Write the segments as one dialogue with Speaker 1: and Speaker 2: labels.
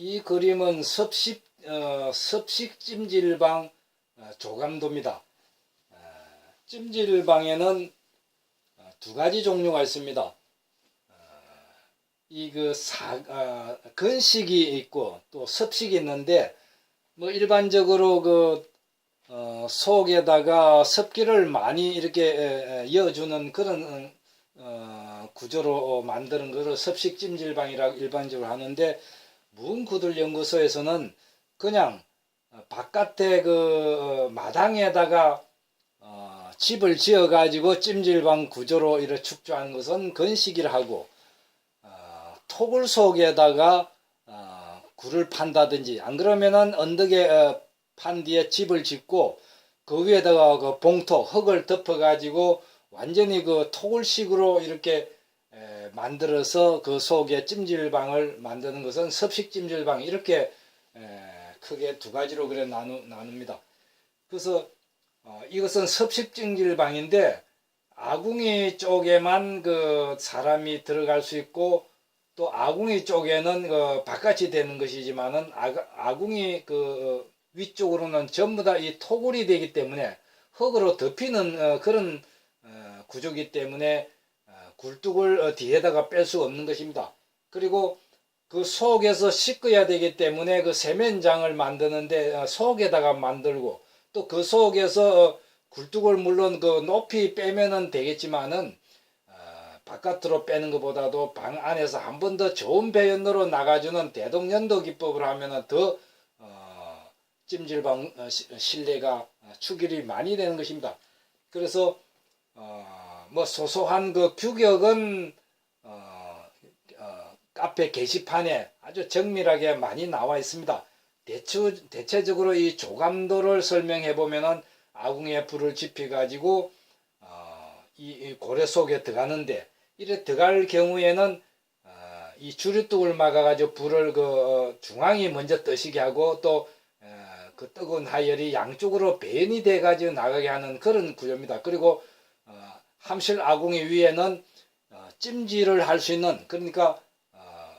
Speaker 1: 이 그림은 섭식 어, 섭식 찜질방 어, 조감도입니다. 어, 찜질방에는 어, 두 가지 종류가 있습니다. 어, 이그 사 어, 건식이 있고 또 섭식이 있는데 뭐 일반적으로 그 어, 속에다가 습기를 많이 이렇게 이어주는 그런 어, 구조로 만드는 것을 섭식 찜질방이라고 일반적으로 하는데 문구들 연구소에서는 그냥 어, 바깥에 그 어, 마당에다가 어, 집을 지어 가지고 찜질방 구조로 이렇게 축조한 것은 건식이라 하고 어, 토굴 속에다가 어, 굴을 판다든지 안 그러면은 언덕에 어, 판 뒤에 집을 짓고 그 위에다가 그 봉토 흙을 덮어 가지고 완전히 그 토굴식으로 이렇게 에, 만들어서 그 속에 찜질방을 만드는 것은 섭식 찜질방 이렇게 에, 크게 두 가지로 그래 나누, 나눕니다. 그래서 어, 이것은 섭식 찜질방인데 아궁이 쪽에만 그 사람이 들어갈 수 있고 또 아궁이 쪽에는 그 바깥이 되는 것이지만은 아, 아궁이 그 위쪽으로는 전부 다 이 토굴이 되기 때문에 흙으로 덮이는 어, 그런 어, 구조기 때문에 어, 굴뚝을 어, 뒤에다가 뺄 수 없는 것입니다. 그리고 그 속에서 씻어야 되기 때문에 그 세면장을 만드는데 어, 속에다가 만들고 또 그 속에서 어, 굴뚝을 물론 그 높이 빼면은 되겠지만은 어, 바깥으로 빼는 것보다도 방 안에서 한 번 더 좋은 배연으로 나가주는 대동연도 기법을 하면은 더 어, 찜질방 실내가 어, 추결이 많이 되는 것입니다. 그래서 어, 뭐 소소한 그 규격은 어, 어, 카페 게시판에 아주 정밀하게 많이 나와 있습니다. 대체, 대체적으로 이 조감도를 설명해 보면은 아궁이에 불을 지피 가지고 어, 이, 이 고래 속에 들어가는데 이래 들어갈 경우에는 어, 이 주류뚝을 막아 가지고 불을 그 어, 중앙이 먼저 뜨시게 하고 또 어, 그 뜨거운 하열이 양쪽으로 배연이 돼 가지고 나가게 하는 그런 구조입니다. 그리고 어, 함실 아궁이 위에는 어, 찜질을 할 수 있는 그러니까 어,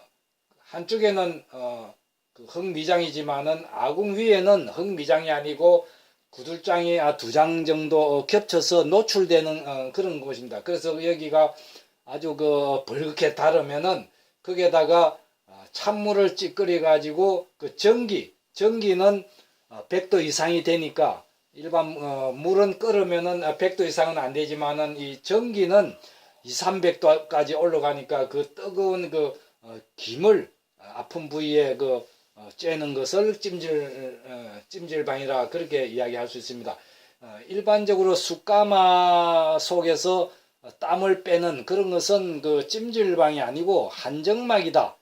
Speaker 1: 한쪽에는 어, 그 흙미장이지만은 아궁 위에는 흙미장이 아니고 구들장이 아, 두 장 정도 어, 겹쳐서 노출되는 어, 그런 곳입니다. 그래서 여기가 아주 그 벌겋게 다르면은 거기에다가 어, 찬물을 찌끄려 가지고 그 전기 전기는 어, 100도 이상이 되니까 일반 어, 물은 끓으면은 아, 100도 이상은 안 되지만은 이 전기는 2, 300도까지 올라가니까 그 뜨거운 그 어, 김을 어, 아픈 부위에 그 어, 쬐는 것을 찜질 어, 찜질방이라 그렇게 이야기할 수 있습니다. 어, 일반적으로 숯가마 속에서 어, 땀을 빼는 그런 것은 그 찜질방이 아니고 한정막이다.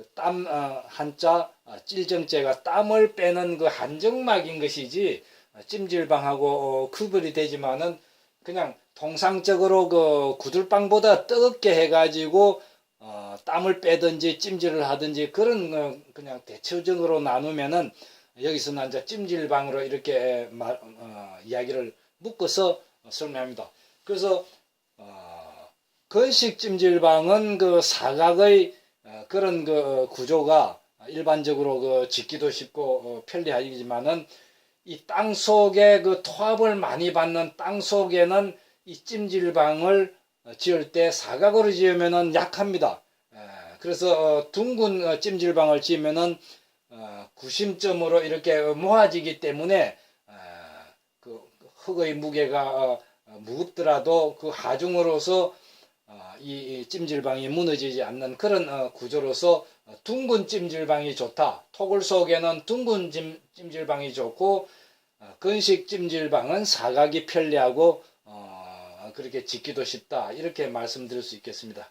Speaker 1: 그땀 한자 어, 찔정제가 땀을 빼는 그 한정막인 것이지 어, 찜질방하고 어, 구별이 되지만은 그냥 통상적으로 그 구들방보다 뜨겁게 해가지고 어, 땀을 빼든지 찜질을 하든지 그런 어, 그냥 대체적으로 나누면은 여기서는 이제 찜질방으로 이렇게 말, 어, 이야기를 묶어서 설명합니다. 그래서 어, 건식 찜질방은 그 사각의 어, 그런 그 구조가 일반적으로 그 짓기도 쉽고 어, 편리하지만은 이 땅 속에 그 토합을 많이 받는 땅 속에는 이 찜질방을 어, 지을 때 사각으로 지으면은 약합니다. 에, 그래서 어, 둥근 어, 찜질방을 지으면은 어, 구심점으로 이렇게 모아지기 때문에 에, 그 흙의 무게가 무겁더라도 그 하중으로서 어, 이, 이 찜질방이 무너지지 않는 그런 어, 구조로서 어, 둥근 찜질방이 좋다. 토굴 속에는 둥근 찜, 찜질방이 좋고 어, 건식 찜질방은 사각이 편리하고 어, 그렇게 짓기도 쉽다. 이렇게 말씀드릴 수 있겠습니다.